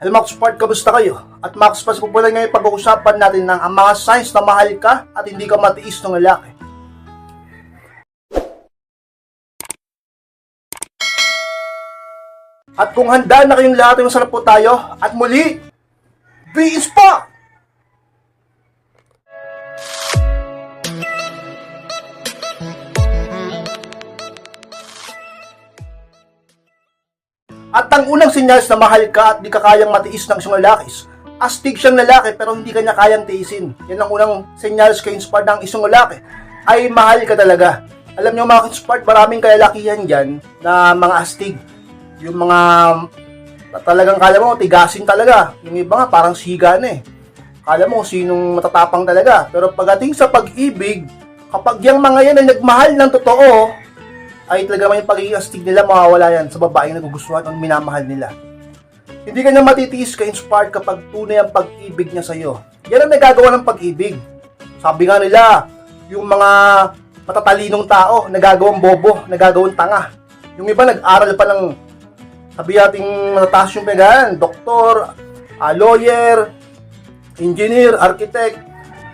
Hello Max Part, kamusta kayo? At Max po pala ngayon pag-uusapan natin ng ang mga signs na mahal ka at hindi ka matiis ng lalaki. At kung handa na kayong lahat, masarap po tayo. At muli, be pa! At ang unang sinyals na mahal ka at di ka kayang matiis ng isang lalaki, astig siyang lalaki pero hindi ka niya kayang tiisin. Yan ang unang sinyals kay inspired ng isang lalaki ay mahal ka talaga. Alam niyo mga inspired, maraming kalalakihan dyan na mga astig. Yung mga talagang kala mo tigasin talaga. Yung iba nga parang siga na eh. Kala mo sinong matatapang talaga. Pero pagdating sa pag-ibig, kapag yung mga yan ay nagmahal ng totoo, ay talaga yung pagiging astig nila mawawala yan sa babaeng nagugustuhan o minamahal nila. Hindi ka na matitiis ka inspired kapag tunay ang pag-ibig niya sa'yo. Yan ang nagagawa ng pag-ibig. Sabi nga nila, yung mga matatalinong tao, nagagawang bobo, nagagawang tanga. Yung iba nag-aral pa ng sabi nating matataas yung pegan, doktor, ah, lawyer, engineer, architect,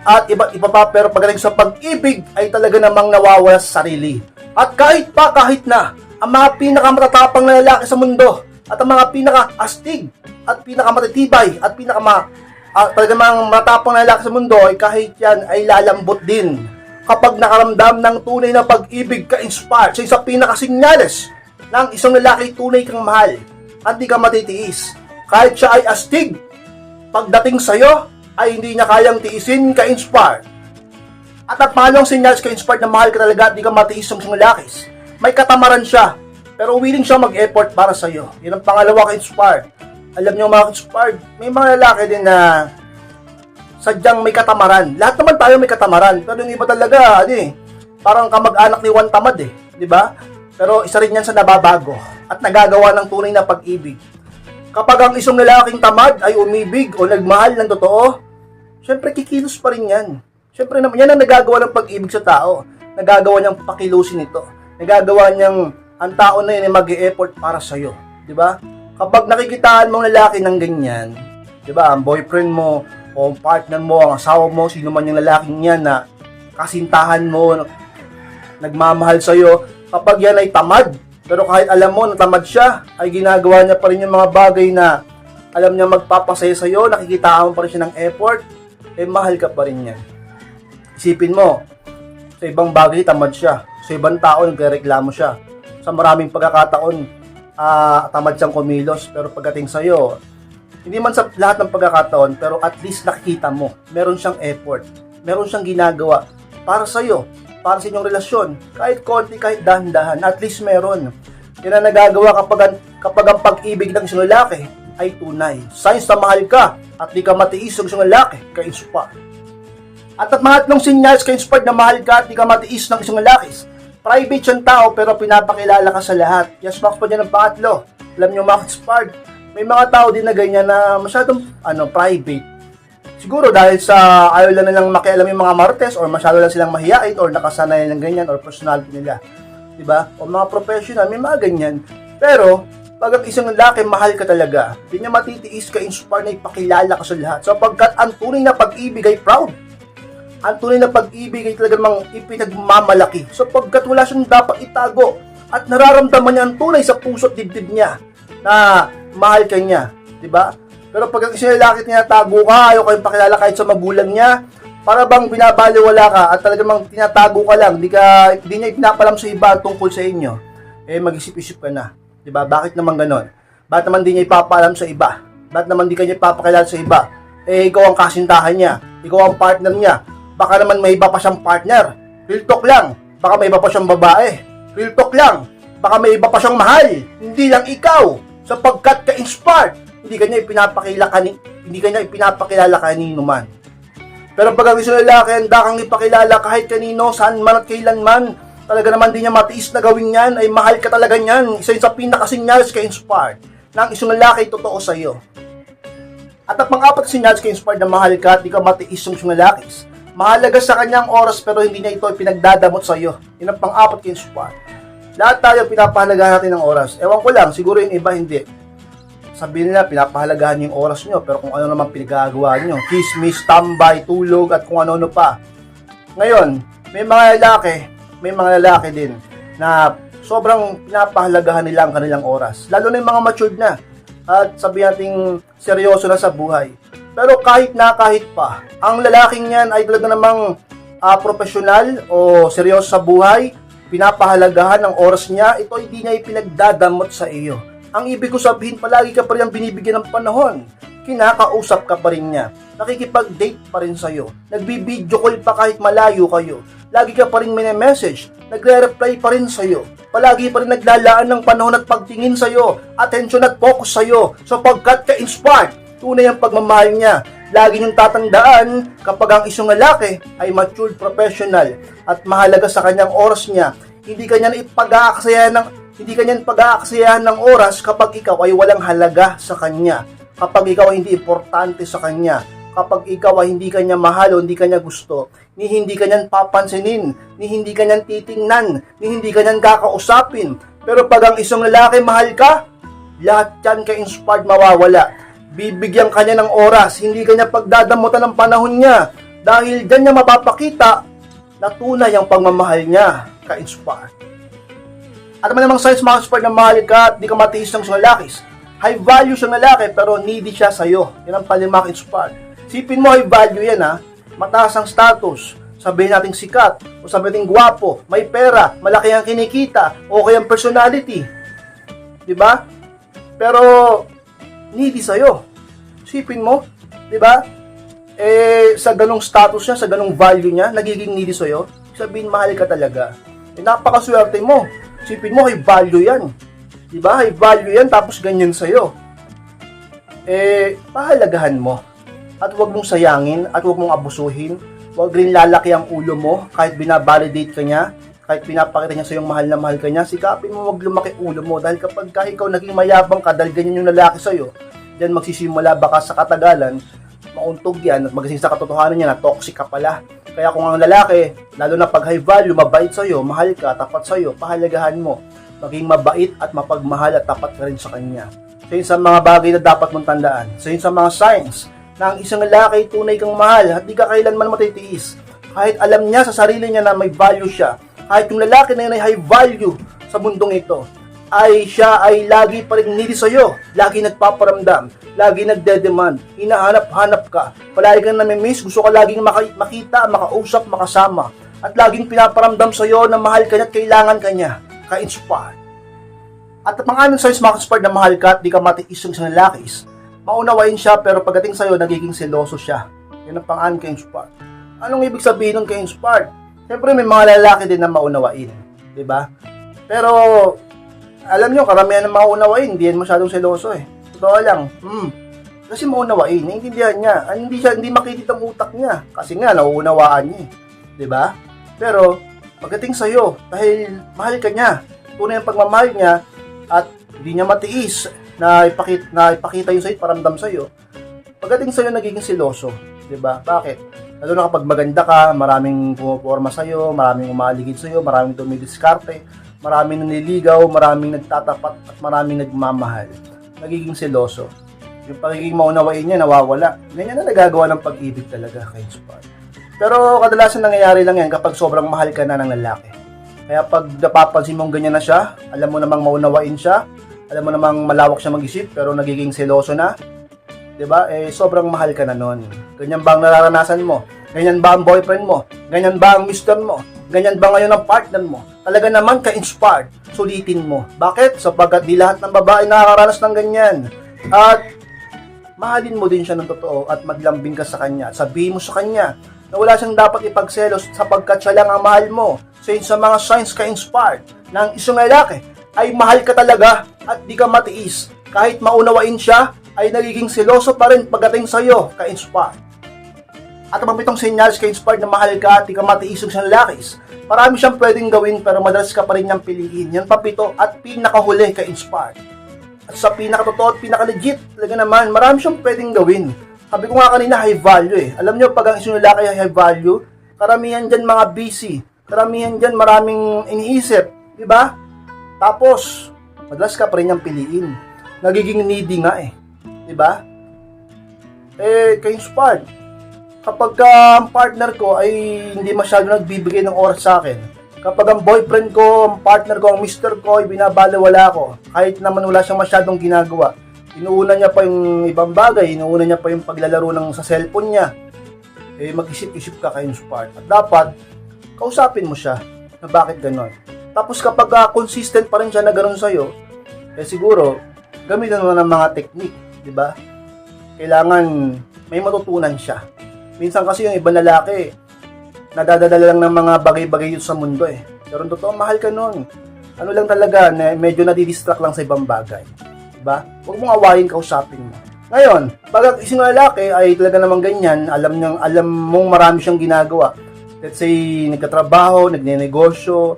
at iba iba pa pero pagaling sa pag-ibig ay talaga namang nawawala sa sarili. At kahit pa kahit na ang mga pinakamatatapang na lalaki sa mundo at ang mga pinaka-astig at pinakamatitibay at pinakama uh, talaga mga matapang na lalaki sa mundo ay kahit yan ay lalambot din kapag nakaramdam ng tunay na pag-ibig ka-inspired sa isang pinakasinyales ng isang lalaki tunay kang mahal at di ka matitiis. Kahit siya ay astig, pagdating sa'yo ay hindi niya kayang tiisin ka-inspired. At at malong sinyals ka-inspired na mahal ka talaga at di ka matiis ng isang lalaki. May katamaran siya, pero willing siya mag-effort para sa'yo. Yan ang pangalawa ka-inspired. Alam niyo mga ka-inspired, may mga lalaki din na sadyang may katamaran. Lahat naman tayo may katamaran, pero yung iba talaga, ano eh, parang kamag-anak ni Juan Tamad eh, di ba? Pero isa rin yan sa nababago at nagagawa ng tunay na pag-ibig. Kapag ang isang lalaking tamad ay umibig o nagmahal ng totoo, syempre kikilos pa rin yan. Syempre naman, yan ang nagagawa ng pag-ibig sa tao. Nagagawa niyang pakilusin ito. Nagagawa niyang ang tao na yun ay mag effort para sa'yo. Di ba? Kapag nakikitaan mong lalaki ng ganyan, di ba, ang boyfriend mo, o ang partner mo, ang asawa mo, sino man yung lalaking yan na kasintahan mo, nagmamahal sa'yo, kapag yan ay tamad, pero kahit alam mo na tamad siya, ay ginagawa niya pa rin yung mga bagay na alam niya magpapasaya sa'yo, nakikitaan mo pa rin siya ng effort, eh mahal ka pa rin yan. Isipin mo, sa ibang bagay tamad siya, sa ibang tao nagreklamo siya, sa maraming pagkakataon, ah tamad siyang kumilos, pero pagdating sa'yo, hindi man sa lahat ng pagkakataon, pero at least nakikita mo, meron siyang effort, meron siyang ginagawa para sa'yo, para sa inyong relasyon. Kahit konti, kahit dahan-dahan, at least meron. Yan ang nagagawa kapag, kapag ang pag-ibig ng isang lalaki ay tunay. Signs na mahal ka at di ka matiis ng isang lalaki, ka-inspire. At at mga tatlong sinyals ka-inspired na mahal ka at di ka matiis ng isang lalaki. Private siyang tao pero pinapakilala ka sa lahat. Yes, Max pa dyan ang pangatlo. Alam niyo, Max inspired. May mga tao din na ganyan na masyadong ano, private. Siguro dahil sa ayaw lang nilang makialam yung mga martes or masyado lang silang mahiyain or nakasanay ng ganyan or personality nila. 'Di ba? O mga professional, may mga ganyan. Pero, pag ang isang lalaki mahal ka talaga, hindi niya matitiis ka inspire na ipakilala ka sa lahat. Sapagkat ang tunay na pag-ibig ay proud. Ang tunay na pag-ibig ay talagang mang ipinagmamalaki. Sapagkat wala siyang dapat itago. At nararamdaman niya ang tunay sa puso't dibdib niya na mahal ka niya. 'Di ba? Pero pag ang isang lalaki tinatago ka, ayaw kayong pakilala kahit sa magulang niya, para bang binabaliwala ka at talagang mang tinatago ka lang, di, ka, di niya ipinapalam sa iba tungkol sa inyo, eh mag-isip-isip ka na. Di ba? Bakit naman ganon? Bakit naman di niya ipapaalam sa iba? Bakit naman di ka niya ipapakilala sa iba? Eh, ikaw ang kasintahan niya. Ikaw ang partner niya. Baka naman may iba pa siyang partner. Real talk lang. Baka may iba pa siyang babae. Real talk lang. Baka may iba pa siyang mahal. Hindi lang ikaw. Sapagkat ka-inspired hindi kanya ipinapakilala kani hindi kanya ipinapakilala kanino man. Pero pag ang isang lalaki handa kang ipakilala kahit kanino, saan man at kailan man, talaga naman din niya matiis na gawin yan, ay mahal ka talaga niyan. Isa yun sa pinakasinyals ka inspired na ang isang lalaki totoo sa iyo. At ang pang-apat sinyals ka inspired na mahal ka at di ka matiis yung isang lalaki. Mahalaga sa kanyang oras pero hindi niya ito pinagdadamot sa iyo. Yun ang pang-apat ka inspired. Lahat tayo pinapahalaga natin ng oras. Ewan ko lang, siguro yung iba hindi sabihin nila, pinapahalagahan yung oras nyo, pero kung ano naman pinagagawa nyo, chismis, tambay, tulog, at kung ano-ano pa. Ngayon, may mga lalaki, may mga lalaki din na sobrang pinapahalagahan nila ang kanilang oras. Lalo na yung mga matured na at sabi nating seryoso na sa buhay. Pero kahit na kahit pa, ang lalaking yan ay talaga namang ah, profesional o seryoso sa buhay, pinapahalagahan ng oras niya, ito hindi niya ipinagdadamot sa iyo. Ang ibig ko sabihin, palagi ka pa rin ang binibigyan ng panahon. Kinakausap ka pa rin niya. Nakikipag-date pa rin sa'yo. Nagbibideo call pa kahit malayo kayo. Lagi ka pa rin message Nagre-reply pa rin sa'yo. Palagi pa rin naglalaan ng panahon at pagtingin sa'yo. Attention at focus sa'yo. Sapagkat ka-inspired. Tunay ang pagmamahal niya. Lagi niyong tatandaan kapag ang isang lalaki ay matured professional at mahalaga sa kanyang oras niya, hindi kanya ipag-aaksayahan ng hindi kanya pag-aaksayahan ng oras kapag ikaw ay walang halaga sa kanya. Kapag ikaw ay hindi importante sa kanya, kapag ikaw ay hindi kanya mahal o hindi kanya gusto, ni hindi kanya papansinin, ni hindi kanya titingnan, ni hindi kanya kakausapin. Pero pag ang isang lalaki mahal ka, lahat yan ka-inspired mawawala. Bibigyan kanya ng oras, hindi kanya pagdadamutan ng panahon niya. Dahil dyan niya mapapakita na tunay ang pagmamahal niya ka-inspired. At naman namang signs mga inspired na mahal ka at di ka matiis ng isang lalakis. High value sa lalaki pero needy siya sa'yo. Yan ang palimak inspired. Sipin mo high value yan ha. Mataas ang status. Sabihin natin sikat. O sabihin natin gwapo. May pera. Malaki ang kinikita. Okay ang personality. Di ba? Pero needy sa'yo. Sipin mo. Di ba? Eh, sa ganong status niya, sa ganong value niya, nagiging needy sa'yo, sabihin mahal ka talaga. Eh, napakaswerte mo. Sipin mo, high value yan. Di ba? High value yan, tapos ganyan sa'yo. Eh, pahalagahan mo. At huwag mong sayangin, at huwag mong abusuhin. Huwag rin lalaki ang ulo mo, kahit binabalidate ka niya, kahit pinapakita niya sa'yo mahal na mahal ka niya, sikapin mo wag lumaki ulo mo. Dahil kapag ka ikaw naging mayabang ka, dahil ganyan yung lalaki sa'yo, diyan magsisimula baka sa katagalan, mauntog yan at magising sa katotohanan niya na toxic ka pala. Kaya kung ang lalaki, lalo na pag high value, mabait sa'yo, mahal ka, tapat sa'yo, pahalagahan mo. Maging mabait at mapagmahal at tapat ka rin sa kanya. So yun sa mga bagay na dapat mong tandaan. So yun sa mga signs na ang isang lalaki tunay kang mahal at di ka kailanman matitiis. Kahit alam niya sa sarili niya na may value siya. Kahit yung lalaki na yun ay high value sa mundong ito ay siya ay lagi pa rin needy sa'yo. Lagi nagpaparamdam. Lagi nagde-demand. Hinahanap-hanap ka. Palagi kang namimiss. Gusto ka laging makita, makausap, makasama. At laging pinaparamdam sa'yo na mahal ka niya at kailangan ka niya. Ka-inspire. At mga anong signs maka-inspire na mahal ka at di ka matiis yung isang lalaki is, maunawain siya pero pagdating sa'yo, nagiging seloso siya. Yan ang pang-an ka-inspire. Anong ibig sabihin ng ka-inspire? Siyempre may mga lalaki din na maunawain. ba? Pero alam nyo, karamihan ng mga unawain, hindi yan masyadong seloso eh. Totoo lang. Hmm. Kasi maunawain, naiintindihan niya. Ay, hindi siya, hindi makikita ang utak niya. Kasi nga, nauunawaan niya eh. ba? Pero, pagdating sa'yo, dahil mahal ka niya, tunay ang pagmamahal niya, at hindi niya matiis na ipakita, na ipakita yung sa'yo, paramdam sa'yo, pagdating sa'yo, nagiging siloso. 'di ba? Bakit? Lalo na kapag maganda ka, maraming pumaporma sa'yo, maraming umaligid sa'yo, maraming dumidiskarte, maraming naniligaw, maraming nagtatapat, at maraming nagmamahal. Nagiging seloso. Yung pagiging maunawain niya, nawawala. Ganyan na nagagawa ng pag-ibig talaga kay Spot. Pero kadalasan nangyayari lang yan kapag sobrang mahal ka na ng lalaki. Kaya pag napapansin mong ganyan na siya, alam mo namang maunawain siya, alam mo namang malawak siya mag-isip, pero nagiging seloso na, 'di ba? Eh sobrang mahal ka na noon. Ganyan ba ang nararanasan mo? Ganyan ba ang boyfriend mo? Ganyan ba ang mister mo? Ganyan ba ngayon ang partner mo? Talaga naman ka-inspired. Sulitin mo. Bakit? Sapagkat di lahat ng babae nakakaranas ng ganyan. At mahalin mo din siya ng totoo at maglambing ka sa kanya. Sabihin mo sa kanya na wala siyang dapat ipagselos sapagkat siya lang ang mahal mo. So yun sa mga signs ka-inspired ang isang lalaki ay mahal ka talaga at di ka matiis. Kahit maunawain siya, ay nagiging seloso pa rin pagdating sa'yo ka-inspired. At ang pitong senyales ka-inspired na mahal ka at di ka matiis yung siyang lalakis. Marami siyang pwedeng gawin pero madalas ka pa rin niyang piliin. Yan papito at pinakahuli ka-inspired. At sa pinakatotoo at pinaka-legit, talaga naman, marami siyang pwedeng gawin. Sabi ko nga kanina, high value eh. Alam niyo, pag ang isang lalaki ay high value, karamihan dyan mga busy. Karamihan dyan maraming iniisip. Di ba? Tapos, madalas ka pa rin niyang piliin. nagiging needy nga eh. ba? Eh, kay Spard, kapag ka ang partner ko ay hindi masyado nagbibigay ng oras sa akin, kapag ang boyfriend ko, ang partner ko, ang mister ko, ay binabalewala ko, kahit naman wala siyang masyadong ginagawa, inuuna niya pa yung ibang bagay, inuuna niya pa yung paglalaro ng sa cellphone niya, eh mag-isip-isip ka kay Spard. At dapat, kausapin mo siya na bakit ganon. Tapos kapag ah, consistent pa rin siya na ganon sa'yo, eh siguro, gamitin mo ng mga technique, di ba? Kailangan may matutunan siya. Minsan kasi yung ibang lalaki, nadadala lang ng mga bagay-bagay yun sa mundo eh. Pero totoo, mahal ka nun. Ano lang talaga, na medyo nadidistract lang sa ibang bagay. Diba? Huwag mong awayin, kausapin mo. Ngayon, pag ang isang lalaki ay talaga namang ganyan, alam niyang, alam mong marami siyang ginagawa. Let's say, nagkatrabaho, nagnenegosyo,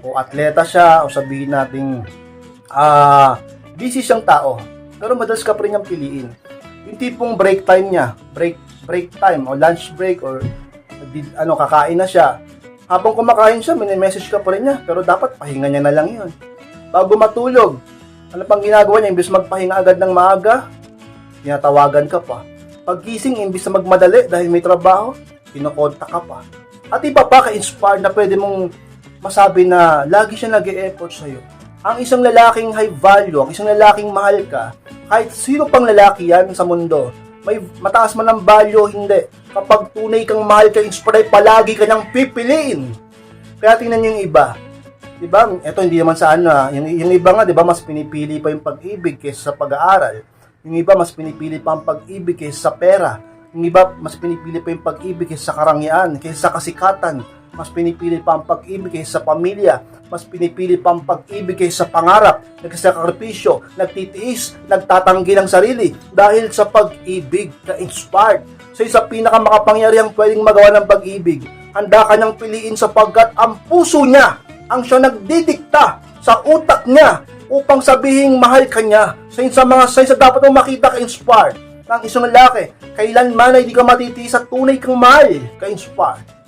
o atleta siya, o sabihin natin, ah, busy siyang tao. Pero madalas ka pa rin niyang piliin. Yung tipong break time niya, break break time o lunch break or ano kakain na siya. Habang kumakain siya, message ka pa rin niya, pero dapat pahinga niya na lang 'yun. Bago matulog, ano pang ginagawa niya imbes magpahinga agad ng maaga, tinatawagan ka pa. Paggising imbes na magmadali dahil may trabaho, kinokontak ka pa. At iba pa ka-inspired na pwede mong masabi na lagi siya nag-e-effort sa'yo. Ang isang lalaking high value, ang isang lalaking mahal ka, kahit sino pang lalaki yan sa mundo, may mataas man ang value hindi. Kapag tunay kang mahal ka, inspired, palagi ka niyang pipiliin. Kaya tingnan yung iba. Di ba? Ito hindi naman sa ano, ah. yung, yung iba nga, di ba, mas pinipili pa yung pag-ibig kaysa sa pag-aaral. Yung iba, mas pinipili pa ang pag-ibig kaysa sa pera. Yung iba, mas pinipili pa yung pag-ibig kaysa sa karangyaan, kaysa sa kasikatan. Mas pinipili pa ang pag-ibig kaysa sa pamilya. Mas pinipili pa ang pag-ibig kaysa sa pangarap, nagsasakripisyo, nagtitiis, nagtatanggi ng sarili dahil sa pag-ibig ka-inspired. Sa isa pinakamakapangyarihang pwedeng magawa ng pag-ibig, handa ka niyang piliin sapagkat ang puso niya ang siya nagdidikta sa utak niya upang sabihing mahal ka niya. Sa sa mga sa isa dapat mong makita ka-inspired ng isang lalaki, kailanman ay di ka matitiis at tunay kang mahal ka-inspired.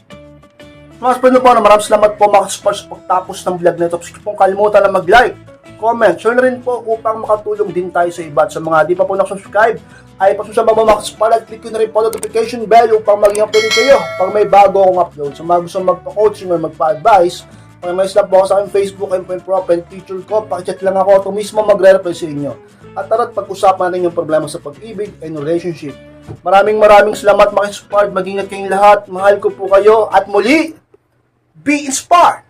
Mga spend po na maraming salamat po mga sports pagtapos ng vlog na ito. Please pong kalimutan na mag-like, comment, share na rin po upang makatulong din tayo sa iba. At sa mga di pa po nakasubscribe, ay pasusama mo mga kaspal at click na rin po notification bell upang maging updated kayo pag may bago akong upload. Sa mga gusto magpa-coaching or magpa-advise, pag may slap po ako sa aking Facebook and point profile picture ko, pakichat lang ako ito mismo magre-reply sa inyo. At tara't pag-usapan natin yung problema sa pag-ibig and relationship. Maraming maraming salamat mga inspired. Mag-ingat kayong lahat. Mahal ko po kayo. At muli, be inspired!